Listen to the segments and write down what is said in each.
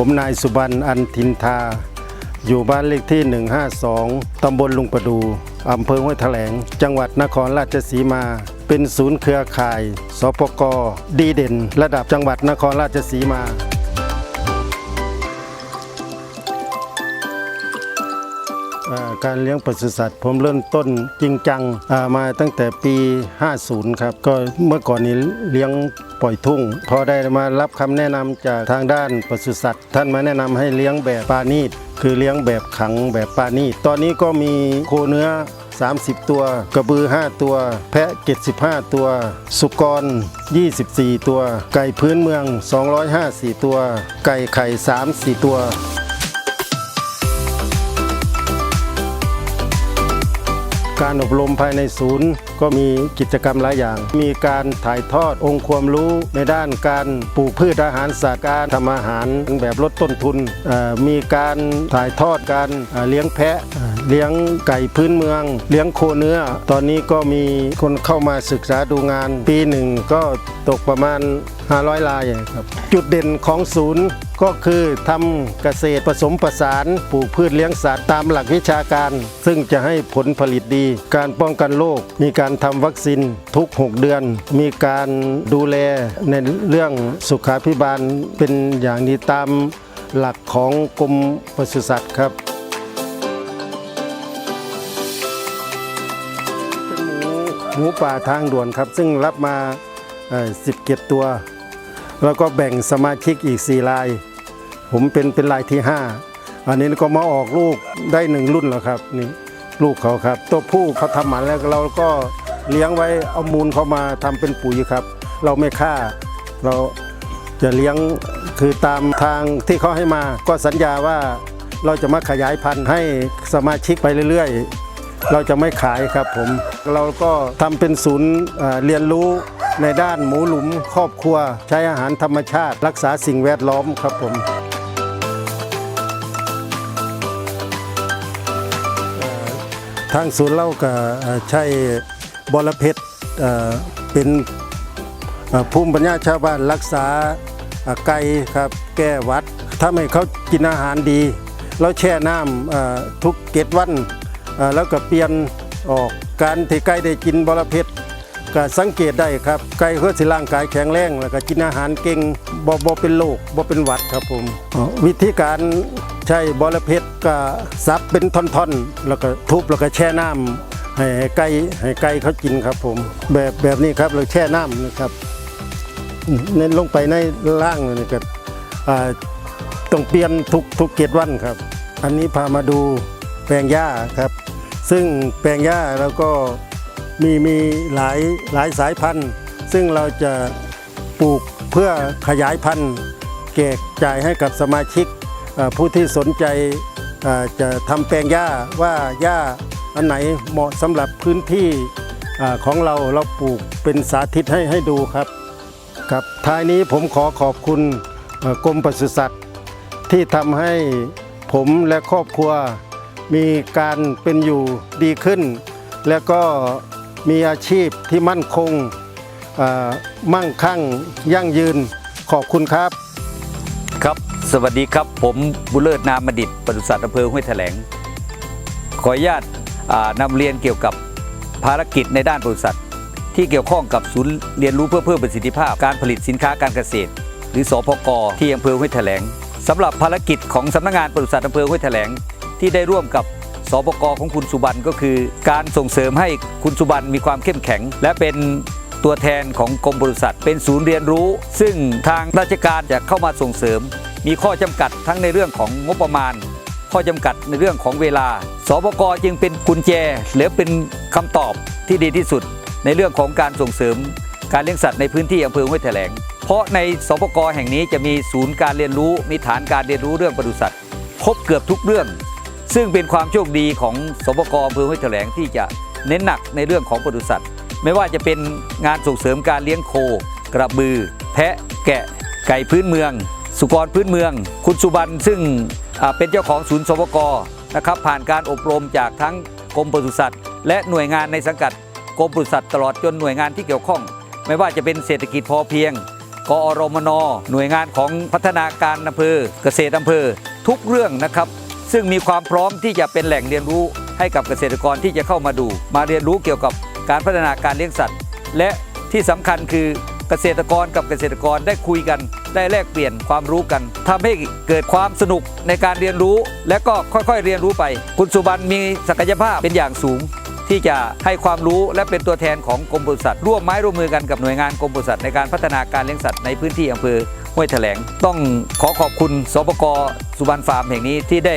ผมนายสุบรรณอันทินทา อยู่บ้านเลขที่ 152 ตำบลลุงประดู อำเภอห้วยแถลง จังหวัดนครราชสีมา เป็นศูนย์เครือข่าย สปก ดีเด่น ระดับจังหวัดนครราชสีมา การเลี้ยงปศุสัตว์ผมเริ่มต้นจริงจังมาตั้งแต่ปี 50 ครับ ก็เมื่อก่อนนี้เลี้ยงปล่อยทุ่ง พอได้มารับคำแนะนำจากทางด้านปศุสัตว์ ท่านมาแนะนำให้เลี้ยงแบบปานีตคือเลี้ยงแบบขังแบบปานีตตอนนี้ก็มีโคเนื้อ 30 ตัว กระบือ 5 ตัว แพะ 75 ตัว สุกร 24 ตัว ไก่พื้นเมือง 254 ตัว ไก่ไข่ 3-4 ตัว การอบรมภายในศูนย์ ก็มีกิจกรรมหลายอย่าง มีการถ่ายทอดองค์ความรู้ในด้านการปลูกพืชอาหารสัตว์การทำอาหารแบบลดต้นทุน มีการถ่ายทอดการเเลี้ยงแพะเเลี้ยงไก่พื้นเมือง เลี้ยงโคเนื้อ ตอนนี้ก็มีคนเข้ามาศึกษาดูงาน ปีหนึ่งก็ตกประมาณ 500 ลายครับ จุดเด่นของศูนย์ ก็คือทำเกษตรผสมผสานปลูกพืชเลี้ยงสัตว์ตามหลักวิชาการ ซึ่งจะให้ผลผลิตดี การป้องกันโรคมีการทำวัคซีนทุก 6 เดือน มีการดูแลในเรื่องสุขาพิบาลเป็นอย่างดีตามหลักของกรมปศุสัตว์ครับเป็นหมูหมูป่าทางด่วนครับ ซึ่งรับมาสิบเกตตัว แล้วก็แบ่งสมาชิกอีก 4 ลาย ผมเป็นเป็นลายที่ 5 อันนี้ก็มาออกลูกได้หนึ่งรุ่นแล้วครับนี่ลูกเขาครับ ตัวผู้เขาทำหมันแล้วเราก็เลี้ยงไว้เอามูลเขามาทำเป็นปุ๋ยครับ เราไม่ฆ่าเราจะเลี้ยงคือตามทางที่เขาให้มา ก็สัญญาว่าเราจะมาขยายพันธุ์ให้สมาชิกไปเรื่อยๆ เราจะไม่ขายครับผม เราก็ทำเป็นศูนย์เอ่อเรียนรู้ ในด้านหมูหลุมครอบครัว ใช้อาหารธรรมชาติ รักษาสิ่งแวดล้อมครับผมทางศูนย์เล่าก็ใช้บอระเพ็ดเป็นภูมิปัญญาชาวบ้านรักษาไก่ครับแก้วัดถ้าให้เขากินอาหารดีเราแช่น้ำทุกเกตวันแล้วก็เปลี่ยนออกการที่ไก่ได้กินบอระเพ็ด ก็สังเกตได้ครับ ไก่เขาสิร่างกายแข็งแรงแล้วก็กินอาหารเก่งบ่บ่เป็นโรคบ่เป็นหวัดครับผมวิธีการใช่บอระเพ็ดก็ซับเป็นท่อนๆ แล้วก็ทุบแล้วก็แช่น้ำให้ให้ไก่ให้ไก่เขากินครับผม แบบแบบนี้ครับเราแช่น้ำนะครับเน้นลงไปในล่างนี่ก็อ่ต้องเปลี่ยนทุกทุกเกตวันครับ อันนี้พามาดูแปลงหญ้าครับ ซึ่งแปลงหญ้าเราก็ มีมีหลายหลายสายพันธุ์ ซึ่งเราจะปลูกเพื่อขยายพันธุ์แจกจ่ายให้กับสมาชิกผู้ที่สนใจจะทำแปลงหญ้าว่าหญ้าอันไหนเหมาะสำหรับพื้นที่ของเราเราปลูกเป็นสาธิตให้ให้ดูครับครับท้ายนี้ผมขอขอบคุณกรมปศุสัตว์ ที่ทำให้ผมและครอบครัวมีการเป็นอยู่ดีขึ้น และก็ มีอาชีพที่มั่นคงมั่งคั่งยั่งยืนขอบคุณครับ ครับ สวัสดีครับ ผมบุเลิศนามดิตปศุสัตว์อำเภอห้วยแถลง ขออนุญาตนำเรียนเกี่ยวกับภารกิจในด้านปศุสัตว์ที่เกี่ยวข้องกับศูนย์เรียนรู้เพื่อเพิ่มประสิทธิภาพการผลิตสินค้าการเกษตร หรือสพกที่อำเภอห้วยแถลงสำหรับภารกิจของสำนักงานปศุสัตว์อำเภอห้วยแถลง ที่ได้ร่วมกับ สปกของคุณสุบรรณก็คือ การส่งเสริมให้คุณสุบรรณมีความเข้มแข็ง และเป็นตัวแทนของกรมบริษัท เป็นศูนย์เรียนรู้ ซึ่งทางราชการจะเข้ามาส่งเสริม มีข้อจำกัดทั้งในเรื่องของงบประมาณ ข้อจำกัดในเรื่องของเวลา สปกจึงเป็นกุญแจหรือเป็นคำตอบที่ดีที่สุด ในเรื่องของการส่งเสริม การเลี้ยงสัตว์ในพื้นที่อำเภอห้วยแถลง เพราะในสปกแห่งนี้จะมีศูนย์การเรียนรู้มีฐานการเรียนรู้เรื่องปศุสัตว์ครบเกือบทุกเรื่อง ซึ่งเป็นความโชคดีของสปกอำเภอห้วยแถลงที่จะเน้นหนักในเรื่องของปศุสัตว์ ไม่ว่าจะเป็นงานส่งเสริมการเลี้ยงโค กระบือ แพะแกะ ไก่พื้นเมือง สุกรพื้นเมือง คุณสุบรรณซึ่งเป็นเจ้าของศูนย์สปกนะครับผ่านการอบรมจากทั้งกรมปศุสัตว์ และหน่วยงานในสังกัดกรมปศุสัตว์ตลอดจนหน่วยงานที่เกี่ยวข้อง ไม่ว่าจะเป็นเศรษฐกิจพอเพียงกอรมน หน่วยงานของพัฒนาการอำเภอเกษตรอำเภอ ทุกเรื่องนะครับ ซึ่งมีความพร้อมที่จะเป็นแหล่งเรียนรู้ให้กับเกษตรกรที่จะเข้ามาดู มาเรียนรู้เกี่ยวกับการพัฒนาการเลี้ยงสัตว์ และที่สำคัญคือเกษตรกรกับเกษตรกรได้คุยกัน ได้แลกเปลี่ยนความรู้กันทำให้เกิดความสนุกในการเรียนรู้ และก็ค่อยๆเรียนรู้ไป คุณสุบันมีศักยภาพเป็นอย่างสูง ที่จะให้ความรู้และเป็นตัวแทนของกรมปศุสัตว์ร่วมไม้ร่วมมือกันกับหน่วยงานกรมปศุสัตว์ในการพัฒนาการเลี้ยงสัตว์ในพื้นที่อำเภอ ห้วยแถลง ต้องขอขอบคุณสปกสุบันฟาร์มแห่งนี้ที่ได้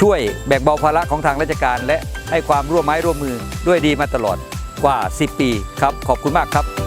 ช่วยแบ่งเบาภาระของทางราชการ และให้ความร่วมไม้ร่วมมือด้วยดีมาตลอดกว่า 10 ปีครับ ขอบคุณมากครับ